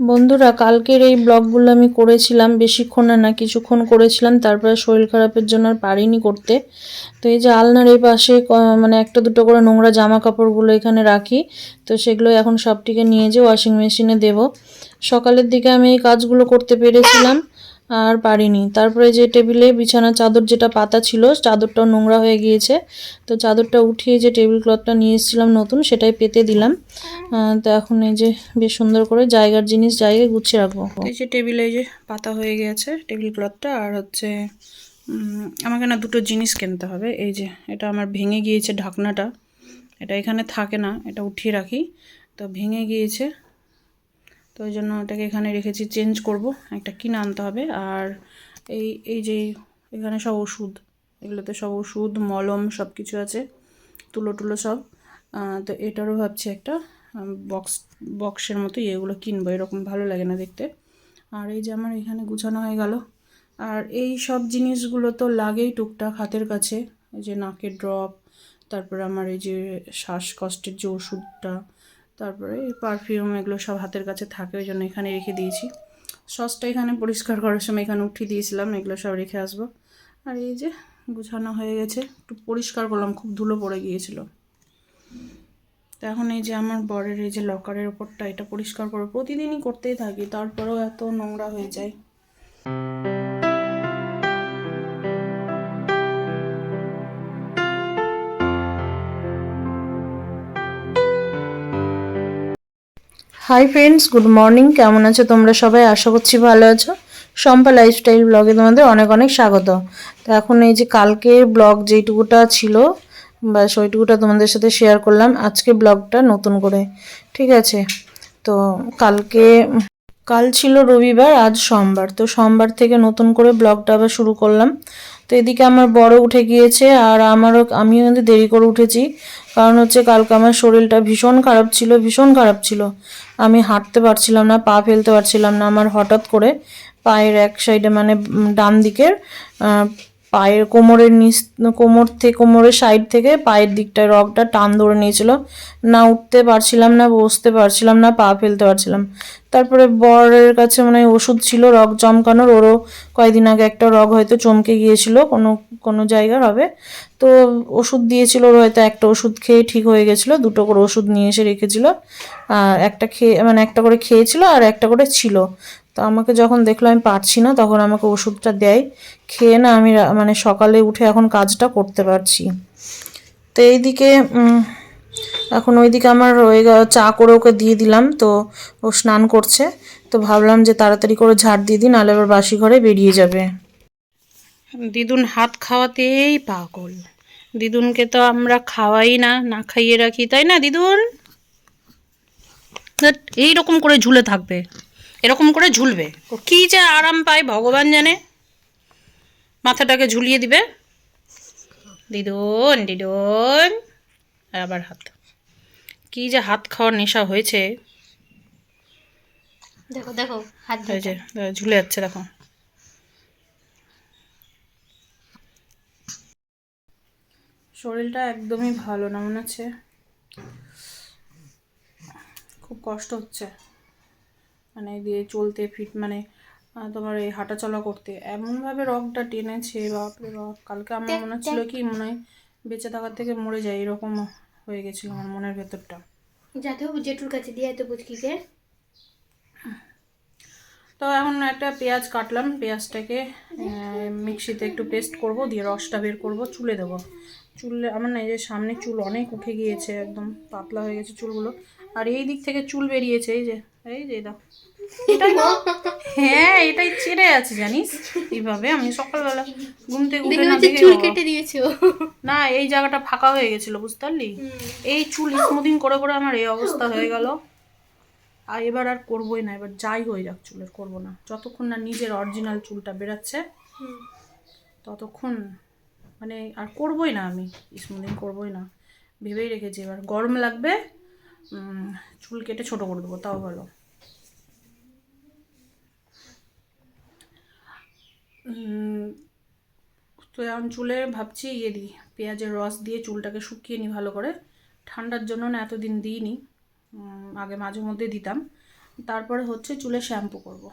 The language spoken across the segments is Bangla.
বন্ধুরা, কালকের এই ব্লগগুলো আমি করেছিলাম, বেশিক্ষণ না কিছুক্ষণ করেছিলাম, তারপরে শরীর খারাপের জন্য আর পারিনি করতে। তো এই যে আলনার এই পাশে মানে একটা দুটো করে নোংরা জামা কাপড়গুলো এখানে রাখি, তো সেগুলো এখন সবটিকে নিয়ে যে ওয়াশিং মেশিনে দেব। সকালের দিকে আমি এই কাজগুলো করতে পেরেছিলাম। আর পারিনি। তারপরে যে টেবিলে বিছানা চাদর যেটা পাতা ছিল চাদরটাও নোংরা হয়ে গিয়েছে। তো চাদরটা উঠিয়ে যে টেবিল ক্লথটা নিয়ে এসেছিলাম নতুন সেটাই পেতে দিলাম। তো এখন এই যে বেশ সুন্দর করে জায়গার জিনিস জায়গায় গুছিয়ে রাখব। এই যে টেবিলে এই যে পাতা হয়ে গেছে টেবিল ক্লথটা আর হচ্ছে আমাকে না দুটো জিনিস কিনতে হবে। এই যে এটা আমার ভেঙে গিয়েছে ঢাকনাটা। এটা এখানে থাকে না এটা উঠিয়ে রাখি। তো ভেঙে গিয়েছে তো ওই জন্য ওটাকে এখানে রেখেছি, চেঞ্জ করব। একটা কিনে আনতে হবে। আর এই এই যে এখানে সব ওষুধ, এগুলোতে সব ওষুধ, মলম সব কিছু আছে, তুলো টুলো সব। তো এটারও ভাবছি একটা বক্স বক্সের মতো এগুলো কিনবো। এরকম ভালো লাগে না দেখতে। আর এই যে আমার এখানে গুছানো হয়ে গেল। আর এই সব জিনিসগুলো তো লাগেই টুকটাক হাতের কাছে। যে নাকের ড্রপ তারপর আমার এই যে শ্বাসকষ্টের যে ওষুধটা তারপরে এই পারফিউম এগুলো সব হাতের কাছে থাকে, ওই জন্য এখানে রেখে দিয়েছি। সসটা এখানে পরিষ্কার করার সময় এখানে উঠিয়ে দিয়েছিলাম, এগুলো সব রেখে আসব। আর এই যে গুছানো হয়ে গেছে, একটু পরিষ্কার করলাম, খুব ধুলো পড়ে গিয়েছিল। তো এখন এই যে আমার বরের এই যে লকারের ওপরটা এটা পরিষ্কার করে প্রতিদিনই করতেই থাকি, তারপরেও এত নোংরা হয়ে যায়। হাই ফ্রেন্ডস গুড মর্নিং কেমন আছো তোমরা সবাই? আশা করছি ভালো আছো। শম্পা লাইফস্টাইল ব্লগে তোমাদের অনেক অনেক স্বাগত। তো এখন এই যে কালকের ব্লগ যেইটুকুটা ছিল, ব্যাস ওইটুকুটা তোমাদের সাথে শেয়ার করলাম। আজকে ব্লগটা নতুন করে, ঠিক আছে? তো কালকে, কাল ছিল রবিবার, আজ সোমবার। তো সোমবার থেকে নতুন করে ব্লগটা আবার শুরু করলাম। তো এদিকে আমার বড় উঠে গিয়েছে আর আমারও, আমিও কিন্তু দেরি করে উঠেছি। কারণ হচ্ছে কালকে আমার শরীরটা ভীষণ খারাপ ছিল, ভীষণ খারাপ ছিল। আমি হাঁটতে পারছিলাম না, পা ফেলতে পারছিলাম না। আমার হঠাৎ করে পায়ের এক সাইডে মানে ডান দিকের পায়ের কোমরের নিচ, কোমর থেকে কোমরের সাইড থেকে পায়ের দিকটায় রগটা টান ধরে নিয়েছিল। না উঠতে পারছিলাম না, বসতে পারছিলাম না, পা ফেলতে পারছিলাম। তারপরে বরের কাছে মানে ওষুধ ছিল, রগ জমকানোর ওরও কয়েকদিন আগে একটা রগ হয়তো চমকে গিয়েছিল, কোনো কোনো জায়গার হবে। তো ওষুধ দিয়েছিল, ওর হয়তো একটা ওষুধ খেয়ে ঠিক হয়ে গেছিল, দুটো করে ওষুধ নিয়ে এসে রেখেছিল। আর একটা খেয়ে মানে একটা করে খেয়েছিল আর একটা করে ছিল। তো আমাকে যখন দেখল আমি পারছি না, তখন আমাকে ওষুধটা দেয়। খেয়ে না আমি মানে সকালে উঠে এখন কাজটা করতে পারছি। তো এইদিকে এখন ওইদিকে আমার রয়ে চা করে ওকে দিয়ে দিলাম, তো ও স্নান করছে। তো ভাবলাম যে তাড়াতাড়ি করে ঝাড় দিয়ে দিই, নাহলে আবার বাসি ঘরে বেরিয়ে যাবে। দিদুন হাত খাওয়াতেই পাগল। দিদুনকে তো আমরা খাওয়াই না না খাইয়ে রাখি, তাই না দিদুন? এইরকম করে ঝুলে থাকবে। এরকম করে ঝুলবে। ও কি যে আরাম পায় ভগবান জানে। মাথাটাকে ঝুলিয়ে দিবে। দিদুন দিদুন। আবার হাত। কি যে হাত খাওয়ার নেশা হয়েছে। দেখো দেখো হাত এই ঝুলে যাচ্ছে দেখো। শরীরটা একদমই ভালো না মনে হচ্ছে। খুব কষ্ট হচ্ছে। মানে দিয়ে চলতে ফিট মানে তোমার এই হাঁটাচলা করতে। এমনভাবে রগটা টেনেছে বাপরে বাপ। কালকে আমার মনে হচ্ছিল কি মনে হয় বেঁচে থাকার থেকে মরে যায় এরকম হয়ে গেছিল আমার মনের ভেতরটা। যাতে হোক জেঠুর কাছে দিয়ে তো পুচকিকে। তো এখন একটা পেঁয়াজ কাটলাম পেঁয়াজটাকে মিক্সিতে একটু পেস্ট করব দিয়ে রসটা বের করব চুলে দেবো। চুলে আমার না এই যে সামনে চুল অনেক উঠে গিয়েছে একদম পাতলা হয়ে গেছে চুলগুলো। আর এই দিক থেকে চুল বেরিয়েছে এই যে। এই যে দাও এটাই হ্যাঁ এটাই ছেড়ে আছে জানিস? এইভাবে আমি সকালবেলা ঘুম থেকে উঠে না দেখে চুল কেটে দিয়েছ। না এই জায়গাটা ফাঁকা হয়ে গেছিল বুঝতে পারলি? এই চুল স্মুদিং করে করে আমার এই অবস্থা হয়ে গেল। আর এবার আর করবোই না এবার যাই হয়ে যাক চুলের করব না। যতক্ষণ না নিজের অরিজিনাল চুলটা বেরাচ্ছে ততক্ষণ মানে আর করবোই না আমি স্মুদিং করবোই না। ভেবেই রেখেছি এবার গরম লাগবে চুল কেটে ছোট করে দেবো, তাও ভালো। তো এখন চুলে ভাবছি ইয়ে দিই, পেঁয়াজের রস দিয়ে চুলটাকে শুকিয়ে নিই ভালো করে। ঠান্ডার জন্য না এতদিন দিইনি আগে মাঝে মধ্যে দিতাম। তারপরে হচ্ছে চুলে শ্যাম্পু করব।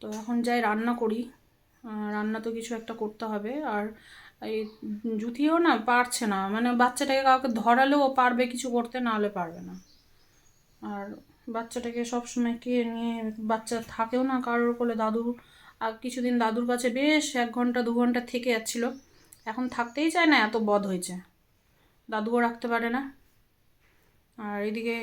তো এখন যাই রান্না করি রান্না তো কিছু একটা করতে হবে। আর এই জুথিও না পারছে না। মানে বাচ্চাটাকে কাউকে ধরালেও পারবে, কিছু করতে না হলে পারবে না। আর বাচ্চাটাকে সবসময় কে নিয়ে বাচ্চা থাকেও না কারোর কোলে। দাদু, আর কিছুদিন দাদুর কাছে বেশ এক ঘণ্টা, দু ঘণ্টা থেকে যাচ্ছিল। এখন থাকতেই চায় না, এত বদ হয়েছে। দাদুও রাখতে পারে না। আর এদিকে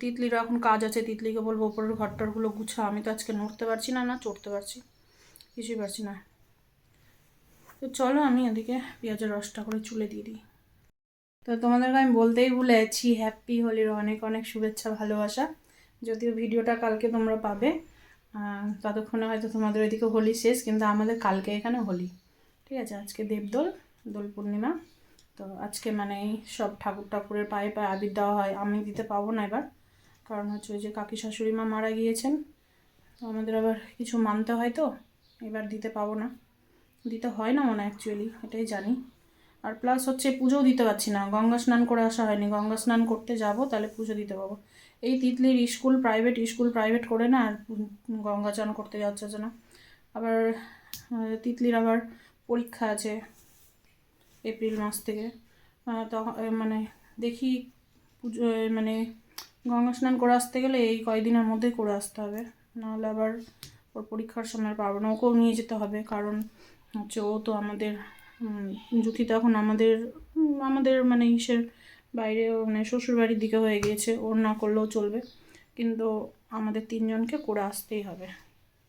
তিতলিরও এখন কাজ আছে। তিতলিকে বলব ওপরের ঘরটারগুলো গুছা। আমি তো আজকে নড়তে পারছি না না চড়তে পারছি। কিছুই পারছি না। তো চলো আমি এদিকে পেঁয়াজের রসটা করে চুলে দিয়ে দিই। তো তোমাদেরকে আমি বলতেই ভুলে যাচ্ছি হ্যাপি হোলির অনেক অনেক শুভেচ্ছা, ভালোবাসা। যদিও ভিডিওটা কালকে তোমরা পাবে ততক্ষণে হয়তো তোমাদের ওইদিকে হোলি শেষ, কিন্তু আমাদের কালকে এখানে হোলি। ঠিক আছে, আজকে দেবদোল, দোল পূর্ণিমা। তো আজকে মানে সব ঠাকুর ঠাকুরের পায়ে পায়ে আবির দেওয়া হয়, আমি দিতে পাবো না এবার। কারণ হচ্ছে ওই যে কাকি শাশুড়ি মা মারা গিয়েছেন, তো আমাদের আবার কিছু মানতে হয় তো, এবার দিতে পাবো না। দিতে হয় না মনে অ্যাকচুয়ালি এটাই জানি। আর প্লাস হচ্ছে পুজোও দিতে পারছি না। গঙ্গা স্নান করে আসা হয়নি। গঙ্গা স্নান করতে যাব তাহলে পুজো দিতে পাবো। এই তিতলির স্কুল প্রাইভেট স্কুল প্রাইভেট করে না আর গঙ্গা চান করতে যাচ্ছে না। আবার তিতলির আবার পরীক্ষা আছে এপ্রিল মাস থেকে। আহ, তো আহ, মানে দেখি পুজো মানে গঙ্গা স্নান করে আসতে গেলে এই কয়দিনের মধ্যেই করে আসতে হবে। নাহলে আবার ওর পরীক্ষার সময় পারব না। ওকেও নিয়ে যেতে হবে কারণ হচ্ছে ও তো আমাদের যুথি তখন আমাদের আমাদের মানে ইসের বাইরে মানে শ্বশুরবাড়ির দিকে হয়ে গিয়েছে, ওর না করলেও চলবে। কিন্তু আমাদের তিনজনকে করে আসতেই হবে।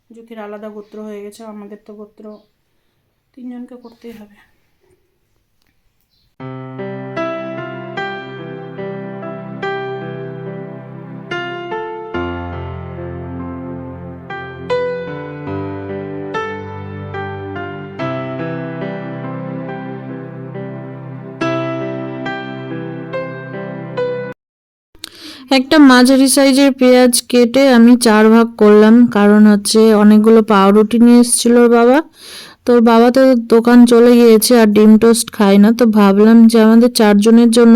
জুথির আলাদা গোত্র হয়ে গেছে, আমাদের তো গোত্র, তিনজনকে করতেই হবে। একটা মাঝারি সাইজের পেঁয়াজ কেটে আমি চার ভাগ করলাম। কারণ হচ্ছে অনেকগুলো পাউরুটি নিয়ে এসেছিল বাবা। তোর বাবা তো দোকান চলে গিয়েছে আর ডিম টোস্ট খায় না। তো ভাবলাম যে আমাদের চারজনের জন্য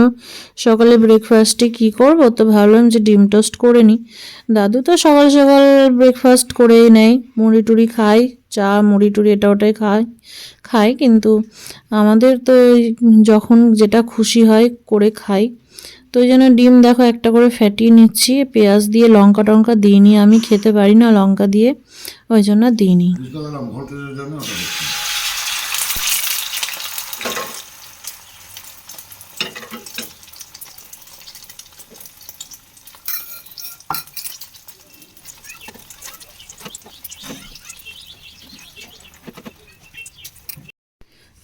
সকালে ব্রেকফাস্টে কি করব? তো ভাবলাম যে ডিম টোস্ট করে নিই। দাদু তো সকাল সকাল ব্রেকফাস্ট করেই নেয়। মুড়ি টুড়ি খায়। চা, মুড়ি টুড়ি এটা ওটাই খায়। খায় কিন্তু আমাদের তো যখন যেটা খুশি হয় করে খাই। তো ওই জন্য ডিম দেখো একটা করে ফ্যাটিয়ে নিচ্ছি, পেঁয়াজ দিয়ে লঙ্কা টঙ্কা দিইনি আমি, খেতে পারি না লঙ্কা দিয়ে, ওই জন্য দিইনি বুঝতে পারলাম ভোল্টেজের জন্য ওটা দেখছি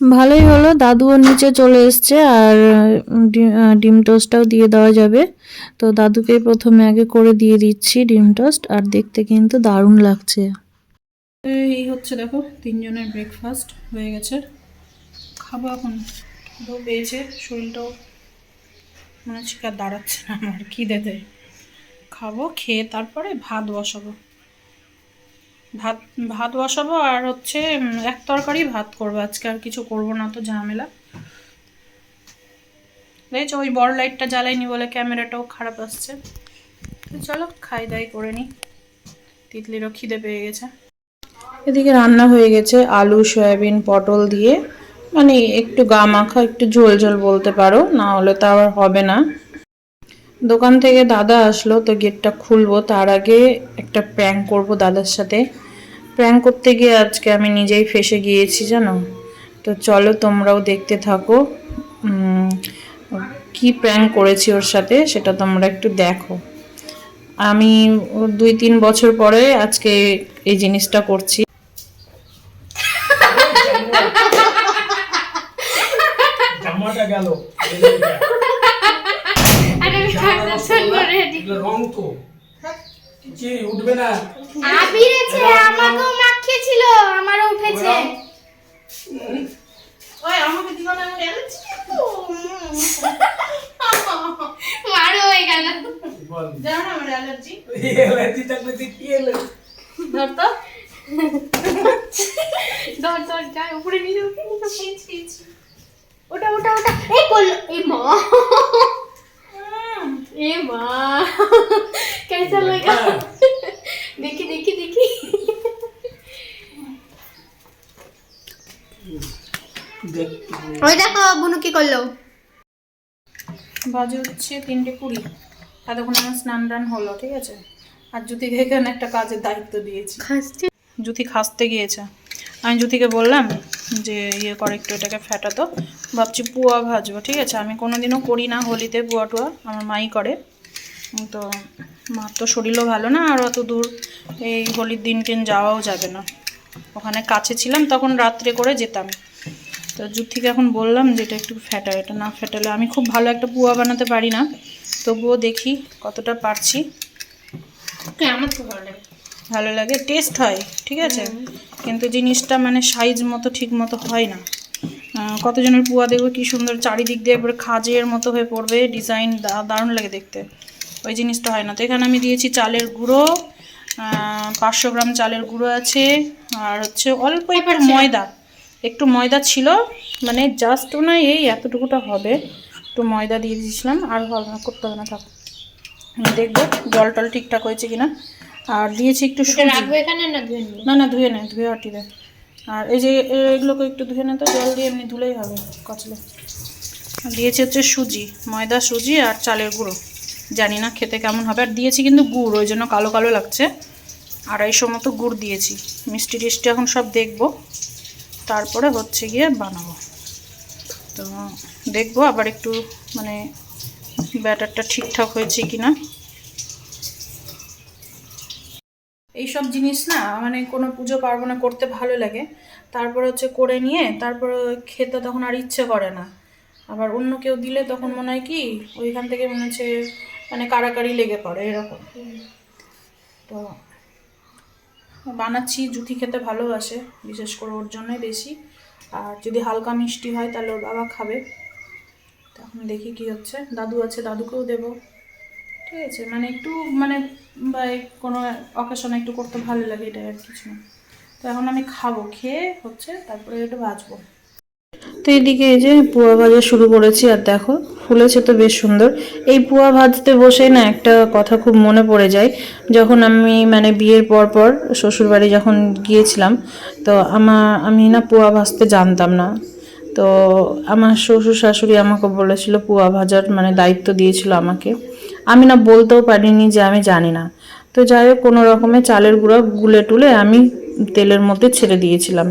ভালোই হলো, দাদুও নিচে চলে এসছে আর ডিম টোস্টটাও দিয়ে দেওয়া যাবে। তো দাদুকে প্রথমে আগে করে দিয়ে দিচ্ছি ডিম টোস্ট, আর দেখতে কিন্তু দারুণ লাগছে। এই হচ্ছে দেখো, তিনজনের ব্রেকফাস্ট হয়ে গেছে। খাব এখন। পেয়েছে, শরীরটাও মনে হচ্ছে দাঁড়াচ্ছে না আমার খিদেতে খাব, খেয়ে তারপরে ভাত বসাবো। ভাত ভাত বসাবো আর হচ্ছে এক তরকারি ভাত করব। আজকে আর কিছু করব না তো, ঝামেলা। দেখছ ওই বড় লাইটটা জ্বালাইনি বলে ক্যামেরাটাও খারাপ আসছে। চলো, খাই দাই করে নিই তিতলিরও খিদে পেয়ে গেছে। এদিকে রান্না হয়ে গেছে আলু, সয়াবিন, পটল দিয়ে। মানে একটু গা মাখা, একটু ঝোল ঝোল বলতে পারো, না হলে তো আবার হবে না। দোকান থেকে দাদা আসলো, তো গেটটা খুলবো। তার আগে একটা প্র্যাঙ্ক করব দাদার সাথে। প্র্যাঙ্ক করতে গিয়ে আজকে আমি নিজেই ফেসে গিয়েছি, জানো? তো চলো তোমরাও দেখতে থাকো। কি প্র্যাঙ্ক করেছি ওর সাথে সেটা তোমরা একটু দেখো। আমি দুই তিন বছর পরে আজকে এই জিনিসটা করছি জামাটা গেল আরে আমি ট্রানজাকশন করে রেডি রং তো কি উঠবে না? আবিরেছে আমাকেও মাখিয়েছিল আমারও উঠেছে। ওই আমাকে দিও না আমি এলেছি মারো হয়ে গেল। বল। জানো আমার অ্যালার্জি। এলার্জি থাকলে তুই কি এলার্জি ধর তো। ধর ধর যা উপরে নিয়ে যাও ওটা ওটা ওটা। এই করল এই মা। এ মা। কেসা লাগা দেখি দেখি দেখি। ওই দেখো বুনু কি করল? বাজে হচ্ছে তিনটে কুড়ি। এতক্ষণ আমার স্নান টান হলো ঠিক আছে? আর জুতিকে এখানে একটা কাজের দায়িত্ব দিয়েছি। জুতি খাসতে গিয়েছে। আমি জুথিকে বললাম যে ইয়ে করে একটু এটাকে ফেটাতো। ভাবছি পুয়া ভাজবো ঠিক আছে? আমি কোনোদিনও করি না হোলিতে পুয়া টুয়া আমার মাই করে। তো মার তো শরীরও ভালো না আর অত দূর এই হোলির দিন টিন যাওয়াও যাবে না। ওখানে কাছে ছিলাম তখন রাত্রে করে যেতাম। তো জুথিকে এখন বললাম যে এটা একটু ফেটা এটা না ফেটালে আমি খুব ভালো একটা পুয়া বানাতে পারি না। তবুও দেখি কতটা পারছি। আমার তো ভালো লাগে। ভালো লাগে টেস্ট হয় ঠিক আছে? কিন্তু জিনিসটা মানে সাইজ মতো ঠিক মতো হয় না। কতজনের পুয়া দেখব কি সুন্দর চারিদিক দিয়ে এবার খাজের মতো হয়ে পড়বে ডিজাইন দারুণ লাগে দেখতে। ওই জিনিসটা হয় না। তো এখানে আমি দিয়েছি চালের গুঁড়ো পাঁচশো গ্রাম চালের গুঁড়ো আছে আর হচ্ছে অল্প একটু ময়দা। একটু ময়দা ছিল মানে জাস্ট না এই এতটুকুটা হবে। একটু ময়দা দিয়ে দিয়েছিলাম আর করতে হবে না থাক। দেখব জল টল ঠিকঠাক হয়েছে কিনা। আর দিয়েছি একটু রাখব এখানে না ধুয়ে না না ধুয়ে নে ধুয়ে হাঁটি দে আর এই যে এগুলোকে একটু ধুয়ে নে তো জল দিয়ে এমনি ধুলেই হবে কচলে। আর দিয়েছি হচ্ছে সুজি ময়দা সুজি আর চালের গুঁড়ো। জানি না খেতে কেমন হবে আর দিয়েছি কিন্তু গুড় ওই জন্য কালো কালো লাগছে। আড়াইশো মতো গুড় দিয়েছি মিষ্টি টিষ্টি এখন সব দেখব। তারপরে হচ্ছে গিয়ে বানাবো। তো দেখব আবার একটু মানে ব্যাটারটা ঠিকঠাক হয়েছে কিনা। এইসব জিনিস না মানে কোনো পুজো পার্বণে করতে ভালো লাগে। তারপর হচ্ছে করে নিয়ে, তারপর খেতে তখন আর ইচ্ছে করে না। আবার অন্য কেউ দিলে তখন মনে হয় কি, ওইখান থেকে মনে হচ্ছে মানে কারাকারি লেগে পড়ে, এরকম। তো বানাচ্ছি জুথি খেতে ভালোবাসে, বিশেষ করে ওর জন্যই বেশি। আর যদি হালকা মিষ্টি হয় তাহলে ওর বাবা খাবে। তখন দেখি কি হচ্ছে। দাদু আছে, দাদুকেও দেবো। ঠিক আছে মানে একটু মানে বা কোনো অকেশনে একটু করতে ভালো লাগে এটা আর কিছু না। তো এখন আমি খাব, খেয়ে হচ্ছে তারপরে এটা ভাজবো। তো এদিকে এই যে পুয়া ভাজা শুরু করেছি, আর দেখো, ফুলেছে তো বেশ সুন্দর। এই পুয়া ভাজতে বসে না একটা কথা খুব মনে পড়ে যায়। যখন আমি মানে বিয়ের পর পর শ্বশুরবাড়ি যখন গিয়েছিলাম, তো আমার আমি না পুয়া ভাজতে জানতাম না। তো আমার শ্বশুর শাশুড়ি আমাকে বলেছিল পুয়া ভাজার মানে দায়িত্ব দিয়েছিল আমাকে। আমি না বলতেও পারিনি যে আমি জানি না। তো যাই হোক, কোনো রকমে চালের গুঁড়া গুলে টুলে আমি তেলের মধ্যে ছেড়ে দিয়েছিলাম।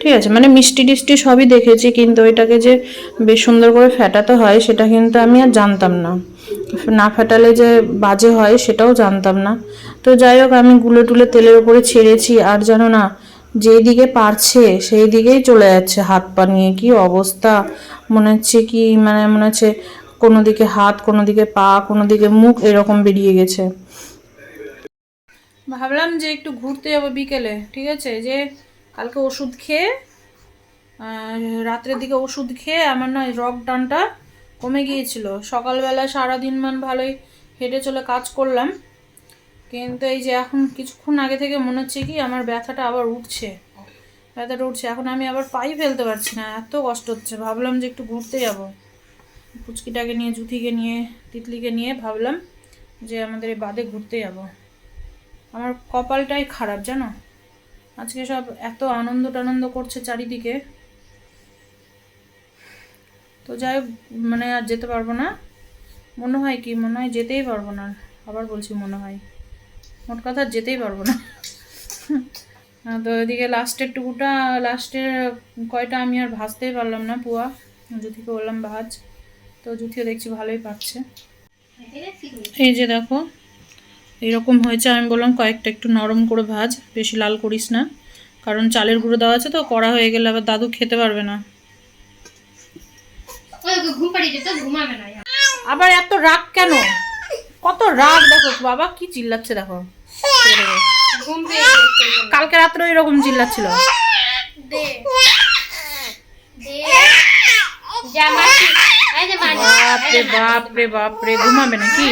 ঠিক আছে? মানে মিষ্টি টিষ্টি সবই দেখেছি, কিন্তু ওইটাকে যে বেশ সুন্দর করে ফেটাতে হয়, সেটা কিন্তু আমি আর জানতাম না। না ফেটালে যে বাজে হয়, সেটাও জানতাম না। তো যাই হোক, আমি গুলে টুলে তেলের উপরে ছেড়েছি, আর জানো না যেই দিকে পারছে সেই দিকেই চলে যাচ্ছে হাত পা নিয়ে। কি অবস্থা? মনে হচ্ছে কি মানে মনে হচ্ছে কোনো দিকে হাত কোনো দিকে পা কোনো দিকে মুখ এরকম বেরিয়ে গেছে। ভাবলাম যে একটু ঘুরতে যাব বিকেলে, ঠিক আছে? যে কালকে ওষুধ খেয়ে রাত্রের দিকে ওষুধ খেয়ে আমার না রক টানটা কমে গিয়েছিল। সকালবেলা সারাদিন মান ভালোই হেঁটে চলে কাজ করলাম। কিন্তু এই যে এখন কিছুক্ষণ আগে থেকে মনে হচ্ছে কি, আমার ব্যথাটা আবার উঠছে। ব্যথাটা উঠছে। এখন আমি আবার পাই ফেলতে পারছি না, এত কষ্ট হচ্ছে। ভাবলাম যে একটু ঘুরতে যাব। পুচকিটাকে নিয়ে জুথিকে নিয়ে তিতলিকে নিয়ে ভাবলাম যে আমাদের এই বাদে ঘুরতে যাব। আমার কপালটাই খারাপ জানো? আজকে সব এত আনন্দ টানন্দ করছে চারিদিকে। তো যাই হোক, মানে আর যেতে পারব না। মনে হয় কি মনে হয় যেতেই পারব না। আবার বলছি মনে হয়। মোট কথা যেতেই পারব না। তো এদিকে লাস্টের টুকুটা লাস্টের কয়টা আমি আর ভাজতেই পারলাম না পুয়া। জুথিকে বললাম ভাজ। তো জুথিও দেখছি ভালোই পাচ্ছে। এই যে দেখো এরকম হয়েছে আমি বললাম কয়েকটা একটু নরম করে ভাজ বেশি লাল করিস না। কারণ চালের গুঁড়ো দেওয়া আছে তো কড়া হয়ে গেলে আবার দাদু খেতে পারবে না। আবার এত রাগ কেন? কত রাগ দেখো বাবা কি চিল্লাচ্ছে দেখো। কালকে রাত্রে এরকম চিল্লাচ্ছিল। দে। মাছি বাপরে বাপরে বাপরে ঘুমাবে নাকি?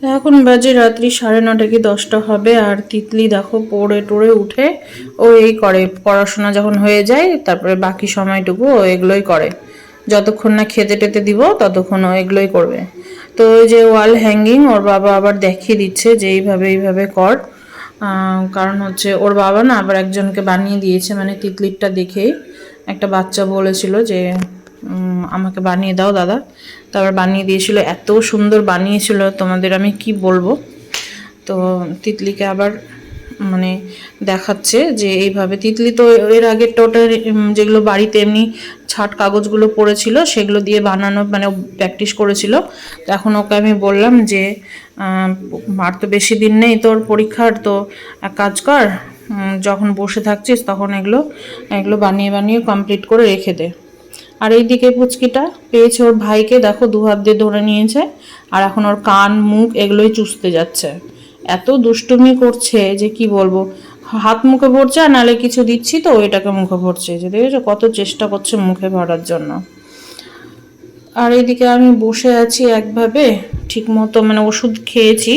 হ্যাঁ এখন বাজে রাত্রি সাড়ে নটা কি দশটা হবে আর তিতলি দেখো পড়ে টড়ে উঠে ও এই করে পড়াশোনা যখন হয়ে যায় তারপরে বাকি সময়টুকু ও এগুলোই করে। যতক্ষণ না খেতে টেতে দিব ততক্ষণ ও এগুলোই করবে। তো ওই যে ওয়াল হ্যাঙ্গিং ওর বাবা আবার দেখিয়ে দিচ্ছে যে এইভাবে এইভাবে কর। কারণ হচ্ছে ওর বাবা না আবার একজনকে বানিয়ে দিয়েছে মানে তিতলিপটা দেখেই। একটা বাচ্চা বলেছিল যে আমাকে বানিয়ে দাও, দাদা। তারপর বানিয়ে দিয়েছিল, এত সুন্দর বানিয়েছিল, তোমাদের আমি কি বলব? তো তিতলিকে আবার মানে দেখাচ্ছে যে এইভাবে, তিতলি তো এর আগে টোটাল যেগুলো বাড়িতে এমনি ছাট কাগজগুলো পড়েছিল, সেগুলো দিয়ে বানানো মানে প্র্যাকটিস করেছিল। এখন ওকে আমি বললাম যে আর তো বেশি দিন নেই তোর পরীক্ষার, তো এক কাজ কর যখন বসে থাকছিস তখন এগুলো এগুলো বানিয়ে বানিয়ে কমপ্লিট করে রেখে দে। আর এইদিকে পুচকিটা পেয়েছে ওর ভাইকে, দেখো দু হাত দিয়ে ধরে নিয়েছে, আর এখন ওর কান, মুখ এগুলোই চুষতে যাচ্ছে। এত দুষ্টুমি করছে যে কি বলব? হাত মুখে ভরছে আর নালে কিছু দিচ্ছি তো এটাকে মুখে ভরছে। যে দেখেছ কত চেষ্টা করছে মুখে ভরার জন্য। আর এইদিকে আমি বসে আছি একভাবে ঠিক মতো মানে ওষুধ খেয়েছি,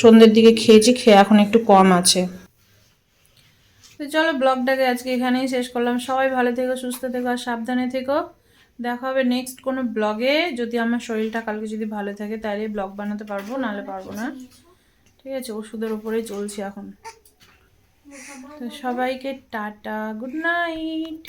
সন্ধ্যের দিকে খেয়েছি, খেয়ে এখন একটু কম আছে। তো চলো ব্লগটাকে আজকে এখানেই শেষ করলাম। সবাই ভালো থেকো, সুস্থ থেকো, আর সাবধানে থেকো। দেখা হবে নেক্সট কোনো ব্লগে যদি আমার শরীরটা কালকে যদি ভালো থাকে, তাহলে ব্লগ বানাতে পারব, নাহলে পারব না। ঠিক আছে, ওষুধের উপরেই চলছি এখন। তো সবাইকে টাটা গুড নাইট